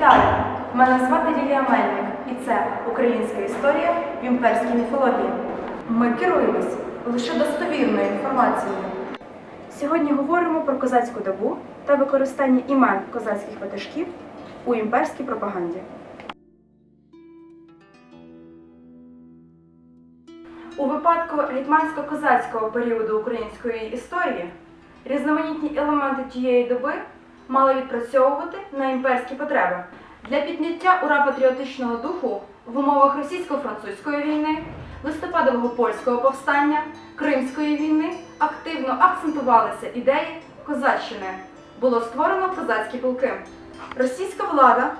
Вітаю! Мене звати Лілія Мельник, і це українська історія в імперській міфології. Ми керуємось лише достовірною інформацією. Сьогодні говоримо про козацьку добу та використання імен козацьких ватажків у імперській пропаганді. У випадку гетьмансько-козацького періоду української історії різноманітні елементи тієї доби мали відпрацьовувати на імперські потреби для підняття ура патріотичного духу в умовах російсько-французької війни, листопадового польського повстання, Кримської війни активно акцентувалися ідеї козаччини. Було створено козацькі полки. Російська влада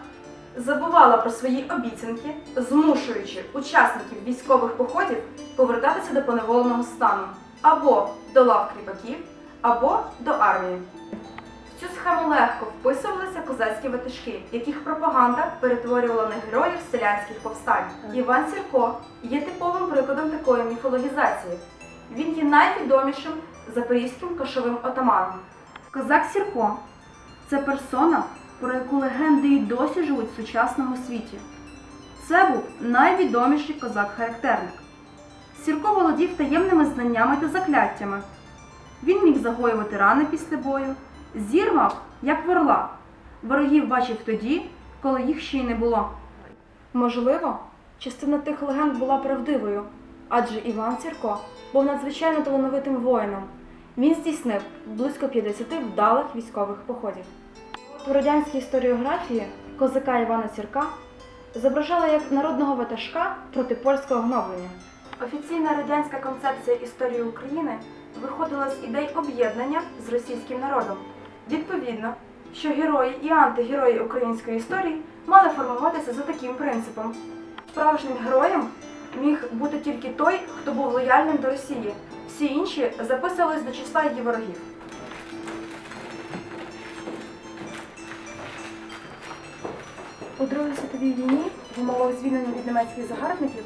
забувала про свої обіцянки, змушуючи учасників військових походів повертатися до поневоленого стану або до лав кріпаків, або до армії. Схему легко вписувалися козацькі ватажки, яких пропаганда перетворювала на героїв селянських повстань. Іван Сірко є типовим прикладом такої міфологізації. Він є найвідомішим запорізьким кошовим отаманом. Козак Сірко це персона, про яку легенди й досі живуть в сучасному світі. Це був найвідоміший козак-характерник. Сірко володів таємними знаннями та закляттями. Він міг загоювати рани після бою, зір мав, як ворла. Ворогів бачив тоді, коли їх ще й не було. Можливо, частина тих легенд була правдивою, адже Іван Сірко був надзвичайно талановитим воїном. Він здійснив близько 50 вдалих військових походів. У радянській історіографії козака Івана Сірка зображали як народного ватажка проти польського гноблення. Офіційна радянська концепція історії України виходила з ідей об'єднання з російським народом. Відповідно, що герої і антигерої української історії мали формуватися за таким принципом. Справжнім героєм міг бути тільки той, хто був лояльним до Росії. Всі інші записувались до числа її ворогів. У Другій світовій війні, в умовах звільнення від німецьких загарбників,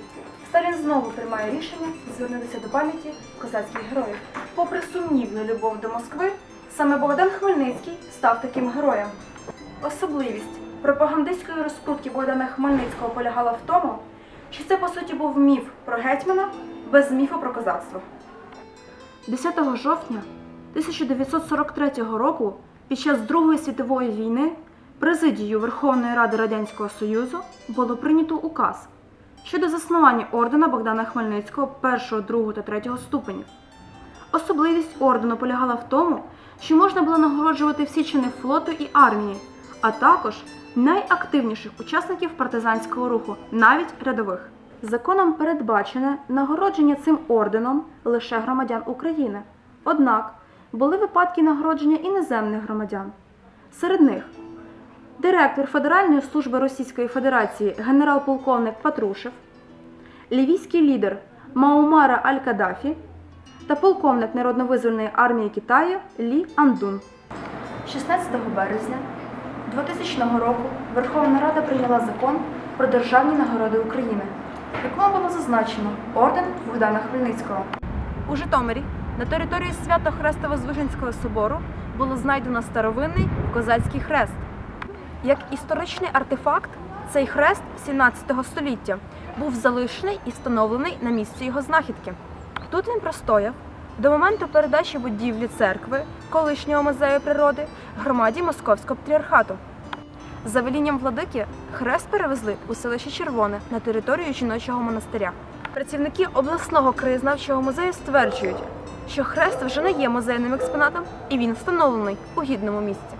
Сталін знову приймає рішення звернутися до пам'яті козацьких героїв. Попри сумнівну любов до Москви, саме Богдан Хмельницький став таким героєм. Особливість пропагандистської розкрутки Богдана Хмельницького полягала в тому, що це по суті був міф про гетьмана без міфу про козацтво. 10 жовтня 1943 року під час Другої світової війни президією Верховної Ради Радянського Союзу було прийнято указ щодо заснування ордена Богдана Хмельницького 1, 2 та 3 ступенів. Особливість ордену полягала в тому, що можна було нагороджувати всі чини флоту і армії, а також найактивніших учасників партизанського руху, навіть рядових. Законом передбачене нагородження цим орденом лише громадян України. Однак були випадки нагородження іноземних громадян. Серед них директор Федеральної служби Російської Федерації генерал-полковник Патрушев, лівійський лідер Маумара Аль-Кадафі та полковник Народно-визвольної армії Китаю Лі Андун. 16 березня 2000 року Верховна Рада прийняла закон про державні нагороди України, якому було зазначено орден Богдана Хмельницького. У Житомирі на території Свято-Хрестово-Звижинського собору було знайдено старовинний козацький хрест. Як історичний артефакт, цей хрест 17 століття був залишений і встановлений на місці його знахідки. Тут він простояв до моменту передачі будівлі церкви, колишнього музею природи, громаді Московського патріархату. За велінням владики хрест перевезли у селище Червоне на територію жіночого монастиря. Працівники обласного краєзнавчого музею стверджують, що хрест вже не є музейним експонатом і він встановлений у гідному місці.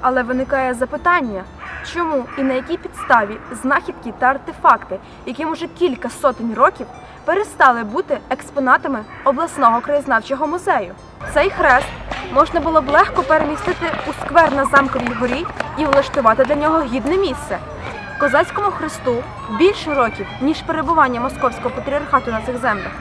Але виникає запитання, чому і на якій підставі знахідки та артефакти, яким уже кілька сотень років перестали бути експонатами обласного краєзнавчого музею. Цей хрест можна було б легко перемістити у сквер на замковій горі і влаштувати для нього гідне місце. Козацькому хресту більше років, ніж перебування московського патріархату на цих землях.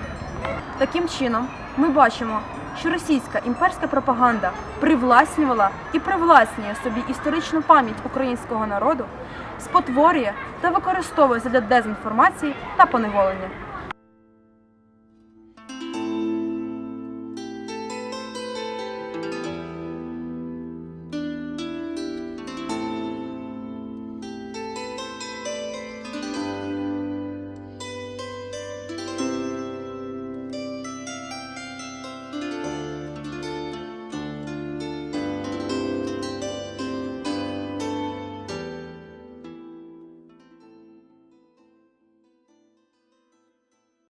Таким чином, ми бачимо, що російська імперська пропаганда привласнювала і привласнює собі історичну пам'ять українського народу, спотворює та використовує для дезінформації та поневолення.